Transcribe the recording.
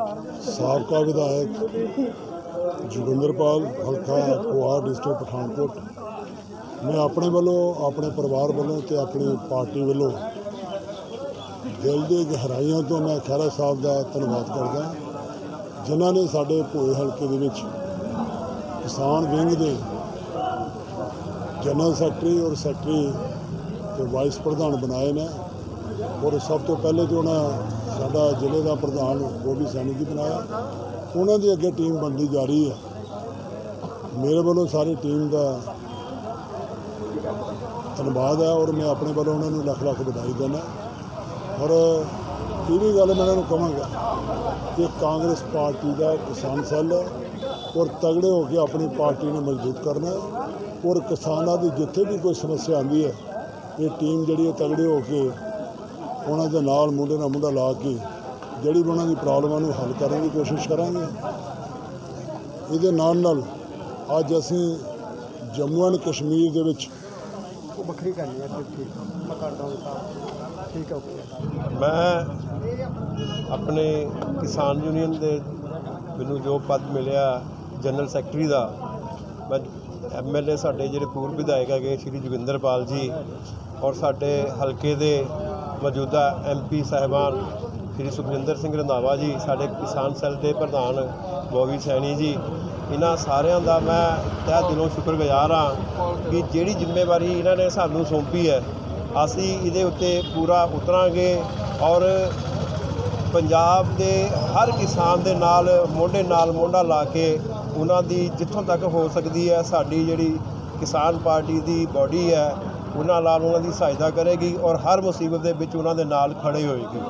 ਸਾਬਕਾ ਵਿਧਾਇਕ ਜੋਗਿੰਦਰਪਾਲ ਹਲਕਾ ਕੁਆਰ ਡਿਸਟ੍ਰਿਕਟ ਪਠਾਨਕੋਟ। ਮੈਂ ਆਪਣੇ ਵੱਲੋਂ, ਆਪਣੇ ਪਰਿਵਾਰ ਵੱਲੋਂ ਤੇ ਆਪਣੀ ਪਾਰਟੀ ਵੱਲੋਂ ਦਿਲ ਦੇ ਗਹਿਰਾਈਆਂ ਤੋਂ ਮੈਂ ਖਹਿਰਾ ਸਾਹਿਬ ਦਾ ਧੰਨਵਾਦ ਕਰਦਾ ਜਿਨ੍ਹਾਂ ਨੇ ਸਾਡੇ ਭੋਏ ਹਲਕੇ ਦੇ ਵਿੱਚ ਕਿਸਾਨ ਵਿੰਗ ਦੇ ਜਨਰਲ ਸੈਕਟਰੀ ਔਰ ਸੈਕਟਰੀ ਤੇ ਵਾਈਸ ਪ੍ਰਧਾਨ ਬਣਾਏ ਨੇ ਔਰ ਸਭ ਤੋਂ ਪਹਿਲੇ ਜੋ ਉਹਨਾਂ ਸਾਡਾ ਜ਼ਿਲ੍ਹੇ ਦਾ ਪ੍ਰਧਾਨ ਗੋਬੀ ਸੈਣੀ ਜੀ ਬਣਾਇਆ। ਉਹਨਾਂ ਦੀ ਅੱਗੇ ਟੀਮ ਬਣਦੀ ਜਾ ਰਹੀ ਹੈ। ਮੇਰੇ ਵੱਲੋਂ ਸਾਰੀ ਟੀਮ ਦਾ ਧੰਨਵਾਦ ਹੈ ਔਰ ਮੈਂ ਆਪਣੇ ਵੱਲੋਂ ਉਹਨਾਂ ਨੂੰ ਲੱਖ ਲੱਖ ਵਧਾਈ ਦਿੰਦਾ। ਔਰ ਇਹ ਵੀ ਗੱਲ ਮੈਂ ਉਹਨਾਂ ਨੂੰ ਕਹਾਂਗਾ ਕਿ ਕਾਂਗਰਸ ਪਾਰਟੀ ਦਾ ਕਿਸਾਨ ਸੈੱਲ ਔਰ ਤਗੜੇ ਹੋ ਕੇ ਆਪਣੀ ਪਾਰਟੀ ਨੂੰ ਮਜ਼ਬੂਤ ਕਰਨਾ ਔਰ ਕਿਸਾਨਾਂ ਦੀ ਜਿੱਥੇ ਵੀ ਕੋਈ ਸਮੱਸਿਆ ਆਉਂਦੀ ਹੈ, ਇਹ ਟੀਮ ਜਿਹੜੀ ਹੈ ਤਗੜੇ ਹੋ ਕੇ ਉਹਨਾਂ ਦੇ ਨਾਲ ਮੁੰਡੇ ਨਾਲ ਮੁੰਡਾ ਲਾ ਕੇ ਜਿਹੜੀ ਉਹਨਾਂ ਦੀ ਪ੍ਰੋਬਲਮਾਂ ਨੂੰ ਹੱਲ ਕਰਨ ਦੀ ਕੋਸ਼ਿਸ਼ ਕਰਾਂਗੇ। ਇਹਦੇ ਨਾਲ ਨਾਲ ਅੱਜ ਅਸੀਂ ਜੰਮੂ ਐਂਡ ਕਸ਼ਮੀਰ ਦੇ ਵਿੱਚ ਉਹ ਵੱਖਰੀ ਕਰਨੀ ਹੈ ਠੀਕ ਮੈਂ ਕਰਦਾ ਹਾਂ ਠੀਕ ਹੈ ਓਕੇ। ਮੈਂ ਆਪਣੇ ਕਿਸਾਨ ਯੂਨੀਅਨ ਦੇ ਮੈਨੂੰ ਜੋ ਪਦ ਮਿਲਿਆ ਜਨਰਲ ਸੈਕਟਰੀ ਦਾ ਮੈਂ ਐਮਐਲਏ ਸਾਡੇ ਜਿਹੜੇ ਪੂਰਵ ਵਿਧਾਇਕ ਹੈਗੇ ਸ਼੍ਰੀ ਜੋਗਿੰਦਰਪਾਲ ਜੀ ਔਰ ਸਾਡੇ ਹਲਕੇ ਦੇ ਮੌਜੂਦਾ ਐਮਪੀ ਸਾਹਿਬਾਨ ਸ਼੍ਰੀ ਸੁਖਵਿੰਦਰ ਸਿੰਘ ਰੰਧਾਵਾ ਜੀ, ਸਾਡੇ ਕਿਸਾਨ ਸੈੱਲ ਦੇ ਪ੍ਰਧਾਨ ਬੋਵੀ ਸੈਣੀ ਜੀ, ਇਹਨਾਂ ਸਾਰਿਆਂ ਦਾ ਮੈਂ ਤਹਿ ਦਿਲੋਂ ਸ਼ੁਕਰਗੁਜ਼ਾਰ ਹਾਂ ਕਿ ਜਿਹੜੀ ਜ਼ਿੰਮੇਵਾਰੀ ਇਹਨਾਂ ਨੇ ਸਾਨੂੰ ਸੌਂਪੀ ਹੈ, ਅਸੀਂ ਇਹਦੇ ਉੱਤੇ ਪੂਰਾ ਉਤਰਾਂਗੇ ਔਰ ਪੰਜਾਬ ਦੇ ਹਰ ਕਿਸਾਨ ਦੇ ਨਾਲ, ਮੋਢੇ ਨਾਲ ਮੋਢਾ ਲਾ ਕੇ ਉਹਨਾਂ ਦੀ ਜਿੱਥੋਂ ਤੱਕ ਹੋ ਸਕਦੀ ਹੈ, ਸਾਡੀ ਜਿਹੜੀ ਕਿਸਾਨ ਪਾਰਟੀ ਦੀ ਬਾਡੀ ਹੈ ਉਹਨਾਂ ਨਾਲ ਉਹਨਾਂ ਦੀ ਸਹਾਇਤਾ ਕਰੇਗੀ ਔਰ ਹਰ ਮੁਸੀਬਤ ਦੇ ਵਿੱਚ ਉਹਨਾਂ ਦੇ ਨਾਲ ਖੜੇ ਹੋਏਗੀ।